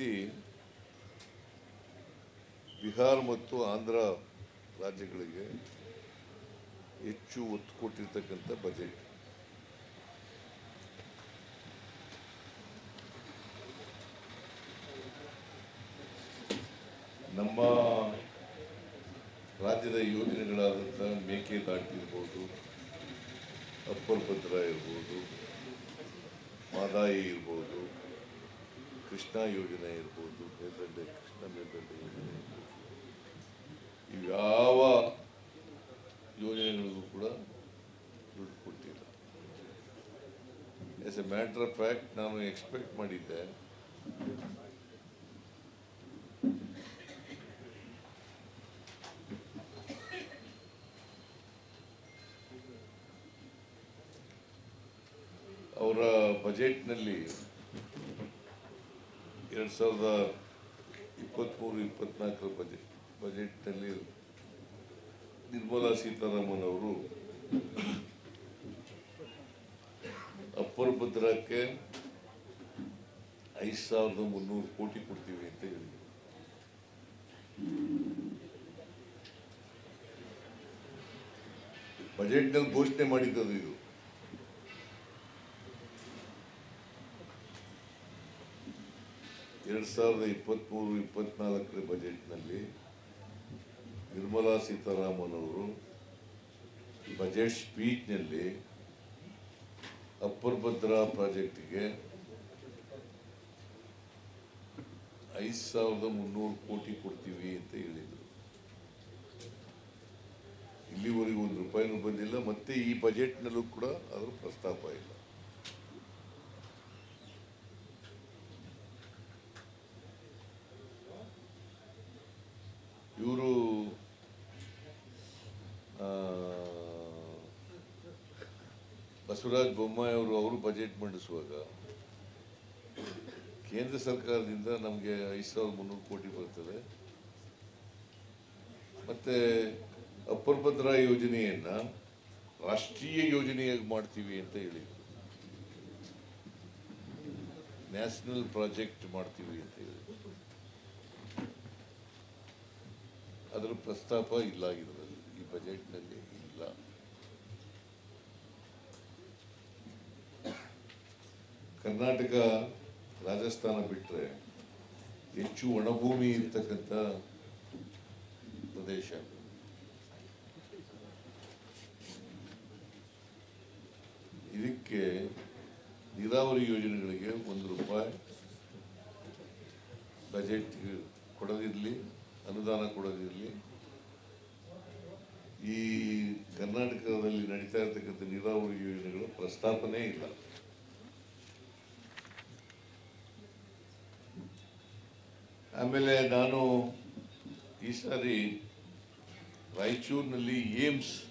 ರೀತಿ ಬಿಹಾರ ಮತ್ತು ಆಂಧ್ರ ರಾಜ್ಯಗಳಿಗೆ ಹೆಚ್ಚು ಒತ್ತು ಕೊಟ್ಟಿರ್ತಕ್ಕಂಥ ಬಜೆಟ್ ನಮ್ಮ ರಾಜ್ಯದ ಯೋಜನೆಗಳಾದಂಥ ಮೇಕೆದಾಟು ಇರ್ಬೋದು ಅಪ್ಪರ್ ಭದ್ರ ಇರ್ಬೋದು, ಮಾದಾಯಿ ಇರ್ಬೋದು ಕೃಷ್ಣ ಯೋಜನೆ ಇರ್ಬೋದು ಮೇಲ್ದಂಡೆ ಕೃಷ್ಣ ಮೇಲ್ದಂಡೆ ಯೋಜನೆ ಇರ್ಬೋದು. ಇವ್ಯಾವ ಯೋಜನೆಗಳಿಗೂ ಕೂಡ ದುಡ್ಡು ಕೊಟ್ಟಿಲ್ಲ. As a matter of fact ನಾನು ಎಕ್ಸ್ಪೆಕ್ಟ್ ಮಾಡಿದ್ದೆ ಅವರ ಬಜೆಟ್ನಲ್ಲಿ ಎರಡು ಸಾವಿರದ ಇಪ್ಪತ್ತ್ಮೂರು ಇಪ್ಪತ್ನಾಲ್ಕರ ಬಜೆಟ್ ಬಜೆಟ್ನಲ್ಲಿ ನಿರ್ಮಲಾ ಸೀತಾರಾಮನ್ ಅವರು ಅಪ್ಪರ್ ಭದ್ರಕ್ಕೆ ಐದು ಸಾವಿರದ ಮುನ್ನೂರು ಕೋಟಿ ಕೊಡ್ತೀವಿ ಅಂತ ಹೇಳಿದರು. ಬಜೆಟ್ನಲ್ಲಿ ಘೋಷಣೆ ಮಾಡಿದ್ದದು ಇದು. ಎರಡು ಸಾವಿರದ ಇಪ್ಪತ್ತ್ಮೂರು ಇಪ್ಪತ್ನಾಲ್ಕರ ಬಜೆಟ್ನಲ್ಲಿ ನಿರ್ಮಲಾ ಸೀತಾರಾಮನ್ ಅವರು ಬಜೆಟ್ ಸ್ಪೀಚ್ನಲ್ಲಿ ಅಪ್ಪರ್ ಭದ್ರಾ ಪ್ರಾಜೆಕ್ಟಿಗೆ ಐದು ಸಾವಿರದ ಮುನ್ನೂರು ಕೋಟಿ ಕೊಡ್ತೀವಿ ಅಂತ ಹೇಳಿದರು. ಇಲ್ಲಿವರೆಗೂ ಒಂದು ರೂಪಾಯಿನೂ ಬಂದಿಲ್ಲ, ಮತ್ತೆ ಈ ಬಜೆಟ್ನಲ್ಲೂ ಕೂಡ ಅದರ ಪ್ರಸ್ತಾಪ ಇಲ್ಲ. ಬಸವರಾಜ ಬೊಮ್ಮಾಯಿ ಅವರು ಅವರು ಬಜೆಟ್ ಮಂಡಿಸುವಾಗ ಕೇಂದ್ರ ಸರ್ಕಾರದಿಂದ ನಮಗೆ ಐದು ಸಾವಿರದ ಮುನ್ನೂರು ಕೋಟಿ ಬರ್ತದೆ. ಮತ್ತೆ ಅಪ್ಪರ್ ಯೋಜನೆಯನ್ನು ರಾಷ್ಟ್ರೀಯ ಯೋಜನೆಯಾಗಿ ಮಾಡ್ತೀವಿ ಅಂತ ಹೇಳಿದರು ನ್ಯಾಷನಲ್ ಪ್ರಾಜೆಕ್ಟ್ ಮಾಡ್ತೀವಿ ಅಂತ ಹೇಳಿದರು ಅದರ ಪ್ರಸ್ತಾಪ ಇಲ್ಲ ಇದರಲ್ಲಿ, ಈ ಬಜೆಟ್ನಲ್ಲಿ ಇಲ್ಲ ಕರ್ನಾಟಕ, ರಾಜಸ್ಥಾನ ಬಿಟ್ಟರೆ ಹೆಚ್ಚು ಒಣಭೂಮಿ ಇರ್ತಕ್ಕಂಥ ಪ್ರದೇಶ. ಇದಕ್ಕೆ ನೀರಾವರಿ ಯೋಜನೆಗಳಿಗೆ ಒಂದು ರೂಪಾಯಿ ಬಜೆಟ್ ಕೊಡದಿರಲಿ, ಅನುದಾನ ಕೊಡದಿರಲಿ. ಈ ಕರ್ನಾಟಕದಲ್ಲಿ ನಡೀತಾ ಇರತಕ್ಕಂಥ ನೀರಾವರಿ ಯೋಜನೆಗಳು ಪ್ರಸ್ತಾಪನೆ ಇಲ್ಲ. ಆಮೇಲೆ ನಾನು ಈ ಸಾರಿ ರಾಯಚೂರಿನಲ್ಲಿ ಏಮ್ಸ್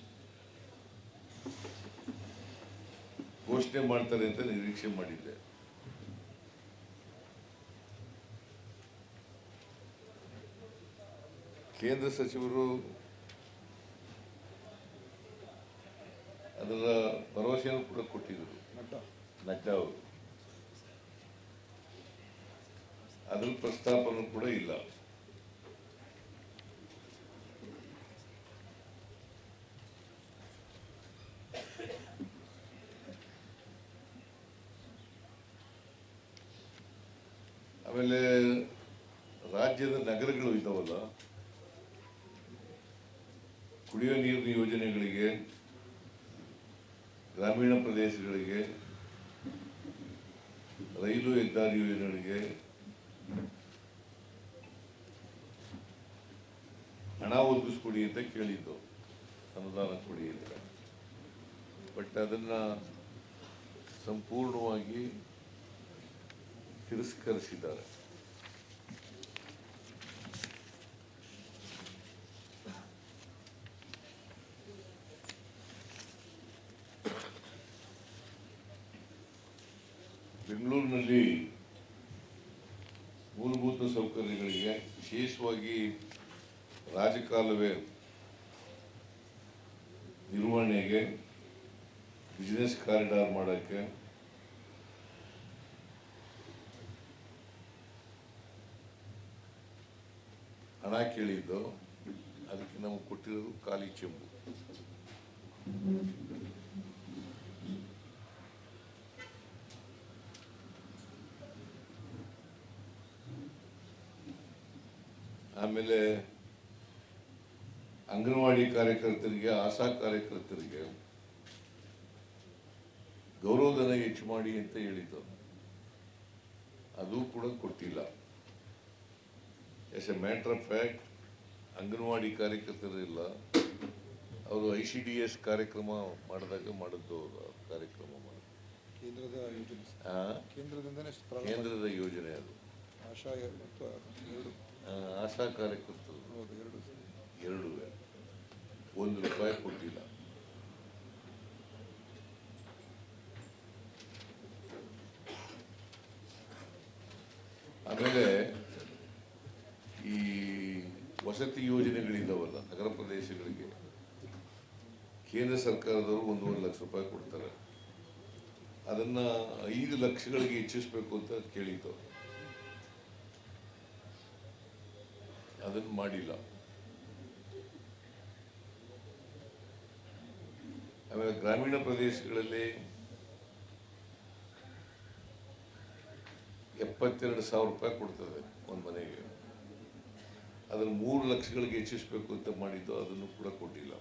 ಘೋಷಣೆ ಮಾಡ್ತಾರೆ ಅಂತ ನಿರೀಕ್ಷೆ ಮಾಡಿದ್ದೆ. ಕೇಂದ್ರ ಸಚಿವರು ಅದರ ಭರವಸೆಯನ್ನು ಕೂಡ ಕೊಟ್ಟಿದ್ದರು. ನಡ್ಡಾ. ಅವರು. ಅದ್ರ ಪ್ರಸ್ತಾಪನೂ ಕೂಡ ಇಲ್ಲ. ಆಮೇಲೆ ರಾಜ್ಯದ ನಗರಗಳು ಇದ್ದಾವಲ್ಲ, ಕುಡಿಯೋ ನೀರಿನ ಯೋಜನೆಗಳಿಗೆ, ಗ್ರಾಮೀಣ ಪ್ರದೇಶಗಳಿಗೆ, ರೈಲು ಹೆದ್ದಾರಿ ಯೋಜನೆಗಳಿಗೆ ಹಣ ಒದಗಿಸ್ಕೊಡಿ ಅಂತ ಕೇಳಿದ್ದು ಅನುದಾನ ಕೊಡಿ ಅಂತ ಬಟ್ ಅದನ್ನ ಸಂಪೂರ್ಣವಾಗಿ ತಿರಸ್ಕರಿಸಿದ್ದಾರೆ. ಬೆಂಗಳೂರಿನಲ್ಲಿ ಮೂಲಭೂತ ಸೌಕರ್ಯಗಳಿಗೆ ವಿಶೇಷವಾಗಿ ರಾಜಕಾಲುವೆ ನಿರ್ವಹಣೆಗೆ ಬಿಸ್ನೆಸ್ ಕಾರಿಡಾರ್ ಮಾಡೋಕ್ಕೆ ಹಣ ಕೇಳಿದ್ದು ಅದಕ್ಕೆ ನಮಗೆ ಕೊಟ್ಟಿರೋದು ಖಾಲಿ ಚೆಂಬು. ಆಮೇಲೆ ಅಂಗನವಾಡಿ ಕಾರ್ಯಕರ್ತರಿಗೆ ಆಶಾ ಕಾರ್ಯಕರ್ತರಿಗೆ ಗೌರವಧನ ಹೆಚ್ಚು ಮಾಡಿ ಅಂತ ಹೇಳಿದ್ದು. ಅದು ಕೂಡ ಕೊಟ್ಟಿಲ್ಲ. As a matter of fact anganwadi ಕಾರ್ಯಕರ್ತರಿಲ್ಲ ಅವರು ಐ ಸಿ ಡಿ ಎಸ್ ಕಾರ್ಯಕ್ರಮ ಮಾಡಿದಾಗ ಮಾಡಿದ್ದು ಅವರು ಕಾರ್ಯಕ್ರಮ ಮಾಡಿ ಕೇಂದ್ರದ ಯೋಜನೆ ಆ, ಕೇಂದ್ರದಿಂದನೇ ಕೇಂದ್ರದ ಯೋಜನೆ ಅದು. ಆಶಾ ಕಾರ್ಯಕರ್ತರು. ಎರಡು. ಒಂದು ರೂಪಾಯಿ ಕೊಟ್ಟಿಲ್ಲ. ಆಮೇಲೆ ಈ ವಸತಿ ಯೋಜನೆಗಳಿದ್ದಾವಲ್ಲ ನಗರ ಪ್ರದೇಶಗಳಿಗೆ ಕೇಂದ್ರ ಸರ್ಕಾರದವರು ಒಂದೂವರೆ ಲಕ್ಷ ರೂಪಾಯಿ ಕೊಡ್ತಾರೆ. ಅದನ್ನ ಐದು ಲಕ್ಷಗಳಿಗೆ ಹೆಚ್ಚಿಸಬೇಕು ಅಂತ ಕೇಳಿದ್ದು. ಅದನ್ನು ಮಾಡಿಲ್ಲ. ಆಮೇಲೆ ಗ್ರಾಮೀಣ ಪ್ರದೇಶಗಳಲ್ಲಿ ಎಪ್ಪತ್ತೆರಡು ಸಾವಿರ ರೂಪಾಯಿ ಕೊಡ್ತದೆ ಒಂದು ಮನೆಗೆ. ಅದನ್ನು ಮೂರು ಲಕ್ಷಗಳಿಗೆ ಹೆಚ್ಚಿಸಬೇಕು ಅಂತ ಮಾಡಿದ್ದು ಅದನ್ನು ಕೂಡ ಕೊಟ್ಟಿಲ್ಲ.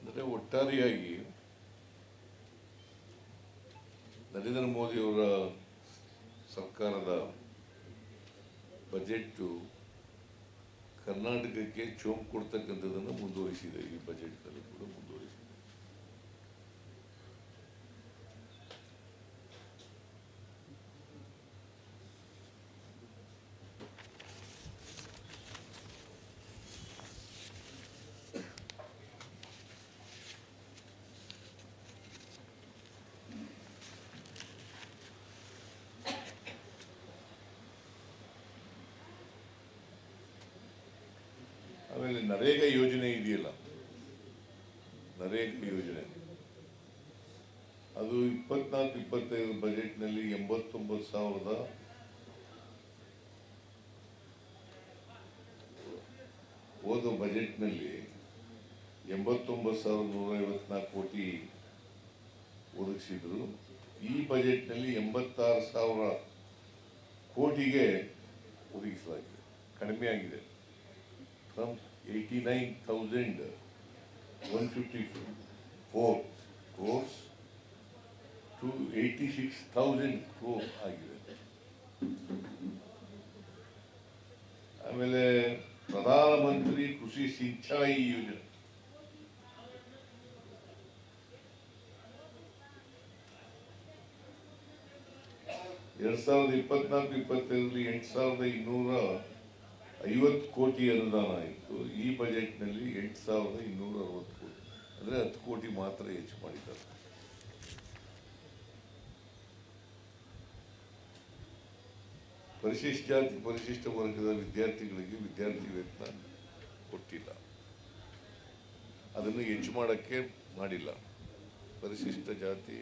ಅಂದರೆ ಒಟ್ಟಾರೆಯಾಗಿ ನರೇಂದ್ರ ಮೋದಿಯವರ ಸರ್ಕಾರದ ಬಜೆಟ್ಟು ಕರ್ನಾಟಕಕ್ಕೆ ಚೋಮ್ ಕೊಡ್ತಕ್ಕಂಥದ್ದನ್ನು ಮುಂದುವರಿಸಿದೆ. ಈ ಬಜೆಟ್ನಲ್ಲಿ ಕೂಡ ಮುಂದುವರಿಸಿದೆ ಆಮೇಲೆ ನರೇಗಾ ಯೋಜನೆ ಇದೆಯಲ್ಲ? ನರೇಗಾ ಯೋಜನೆ. ಅದು ಇಪ್ಪತ್ನಾಲ್ಕು, ಇಪ್ಪತ್ತೈದು ಬಜೆಟ್ನಲ್ಲಿ ಎಂಬತ್ತೊಂಬತ್ತು ಸಾವಿರದ ಹೋದ ಬಜೆಟ್ನಲ್ಲಿ ಎಂಬತ್ತೊಂಬತ್ತು ಸಾವಿರದ ನೂರ ಐವತ್ನಾಲ್ಕು ಕೋಟಿ ಒದಗಿಸಿದ್ರು. ಈ ಬಜೆಟ್ನಲ್ಲಿ ಎಂಬತ್ತಾರು ಸಾವಿರ ಕೋಟಿಗೆ ಒದಗಿಸಲಾಗಿದೆ. ಕಡಿಮೆ ಆಗಿದೆ. from eighty-nine thousand one fifty-four crores to eighty-six thousand crore ಆಗಿದೆ ಆಮೇಲೆ ಪ್ರಧಾನಮಂತ್ರಿ ಕೃಷಿ ಸಿಂಚಾಯಿ ಯೋಜನೆ ಎರಡ್ ಸಾವಿರದ ಇಪ್ಪತ್ನಾಲ್ಕು ಇಪ್ಪತ್ತೈದರಲ್ಲಿ ಎಂಟು ಸಾವಿರದ ಇನ್ನೂರ ಐವತ್ತು ಕೋಟಿ ಅನುದಾನ ಇತ್ತು. ಈ ಬಜೆಟ್ನಲ್ಲಿ ಎಂಟು ಸಾವಿರದ ಇನ್ನೂರ ಅರವತ್ತು ಕೋಟಿ. ಅಂದರೆ ಹತ್ತು ಕೋಟಿ ಮಾತ್ರ ಹೆಚ್ಚು ಮಾಡಿದ್ದಾರೆ. ಪರಿಶಿಷ್ಟ ಜಾತಿ ಪರಿಶಿಷ್ಟ ವರ್ಗದ ವಿದ್ಯಾರ್ಥಿಗಳಿಗೆ ವಿದ್ಯಾರ್ಥಿ ವೇತನ ಕೊಟ್ಟಿಲ್ಲ. ಅದನ್ನು ಹೆಚ್ಚು ಮಾಡೋಕ್ಕೆ ಮಾಡಿಲ್ಲ. ಪರಿಶಿಷ್ಟ ಜಾತಿ,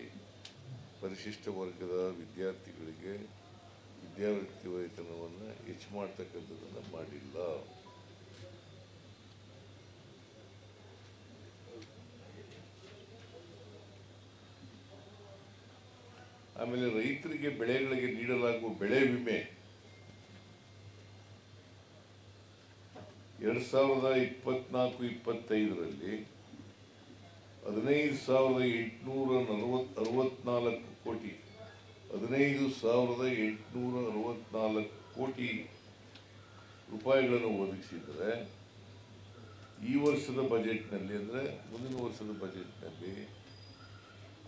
ಪರಿಶಿಷ್ಟ ವರ್ಗದ ವಿದ್ಯಾರ್ಥಿಗಳಿಗೆ ವಿದ್ಯಾರ್ಥಿ ವೇತನವನ್ನು ಹೆಚ್ಚು ಮಾಡ್ತಕ್ಕಂಥದ್ದನ್ನು ಮಾಡಿಲ್ಲ. ಆಮೇಲೆ ರೈತರಿಗೆ ಬೆಳೆಗಳಿಗೆ ನೀಡಲಾಗುವ ಬೆಳೆ ವಿಮೆ. ಎರಡ್ ಸಾವಿರದ ಇಪ್ಪತ್ನಾಲ್ಕು, ಇಪ್ಪತ್ತೈದರಲ್ಲಿ ಹದಿನೈದು ಸಾವಿರದ ಎಂಟುನೂರ ನಲವತ್ ಅರವತ್ನಾಲ್ಕು ಕೋಟಿ ಹದಿನೈದು ಸಾವಿರದ ಎಂಟುನೂರ ಅರವತ್ನಾಲ್ಕು ಕೋಟಿ ರೂಪಾಯಿಗಳನ್ನು ಒದಗಿಸಿದರೆ ಈ ವರ್ಷದ ಬಜೆಟ್ನಲ್ಲಿ ಅಂದರೆ ಮುಂದಿನ ವರ್ಷದ ಬಜೆಟ್ನಲ್ಲಿ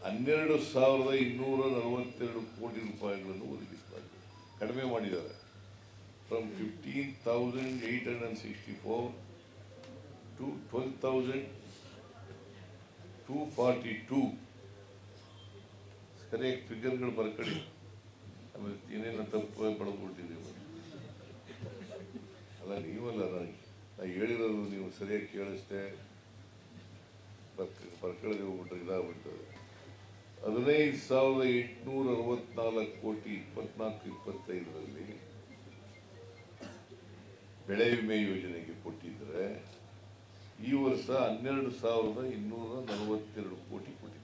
ಹನ್ನೆರಡು ಸಾವಿರದ ಇನ್ನೂರ ನಲವತ್ತೆರಡು ಕೋಟಿ ರೂಪಾಯಿಗಳನ್ನು ಒದಗಿಸಲಾಗಿದೆ. ಕಡಿಮೆ ಮಾಡಿದ್ದಾರೆ. From fifteen thousand eight hundred sixty four to twelve thousand two forty two ಸರಿಯಾಗಿ ಫಿಗರ್ಗಳು ಬರ್ಕೊಳ್ಳಿ ಆಮೇಲೆ ಏನೇನು ತಪ್ಪು ಪಡೆದ್ಬಿಟ್ಟಿದ್ದೀವಿ ಅಲ್ಲ, ನೀವಲ್ಲ ನನಗೆ ನಾನು ಹೇಳಿರೋದು ನೀವು ಸರಿಯಾಗಿ ಕೇಳಿಸ್ದೆ. ಬರ್ಕಳದೆ ಹೋಗ್ಬಿಟ್ರೆ ಇದಾಗ್ಬಿಡ್ತದೆ. ಹದಿನೈದು ಸಾವಿರದ ಎಂಟುನೂರ ಅರವತ್ನಾಲ್ಕು ಕೋಟಿ ಇಪ್ಪತ್ನಾಲ್ಕು, ಇಪ್ಪತ್ತೈದರಲ್ಲಿ ಬೆಳೆ ವಿಮೆ ಯೋಜನೆಗೆ ಕೊಟ್ಟಿದ್ರೆ ಈ ವರ್ಷ ಹನ್ನೆರಡು ಸಾವಿರದ ಇನ್ನೂರ ನಲವತ್ತೆರಡು ಕೋಟಿ ಕೊಟ್ಟಿದ್ದಾರೆ.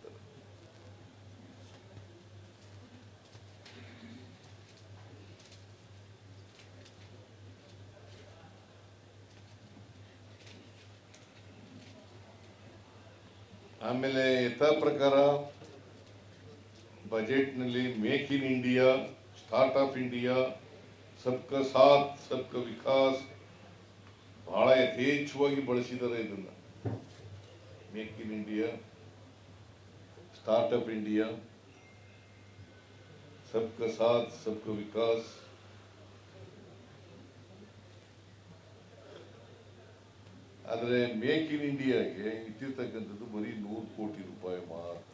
ಆಮೇಲೆ ಯಥಾ ಪ್ರಕಾರ ಬಜೆಟ್ನಲ್ಲಿ make in India start up India ಸಬ್ಕ ಸಾಥ್ ಸಬ್ಕ ವಿಕಾಸ್ ಬಹಳ ಯಥೇಚ್ಛವಾಗಿ ಬಳಸಿದ್ದಾರೆ ಇದನ್ನ make in India start up India ಸಬ್ಕ ಸಾಥ್ ಸಬ್ಕ ವಿಕಾಸ್ ಆದರೆ ಮೇಕ್ ಇನ್ ಇಂಡಿಯಾಗೆ ಇಟ್ಟಿರ್ತಕ್ಕಂಥದ್ದು ಬರೀ ನೂರು ಕೋಟಿ ರೂಪಾಯಿ ಮಾತ್ರ.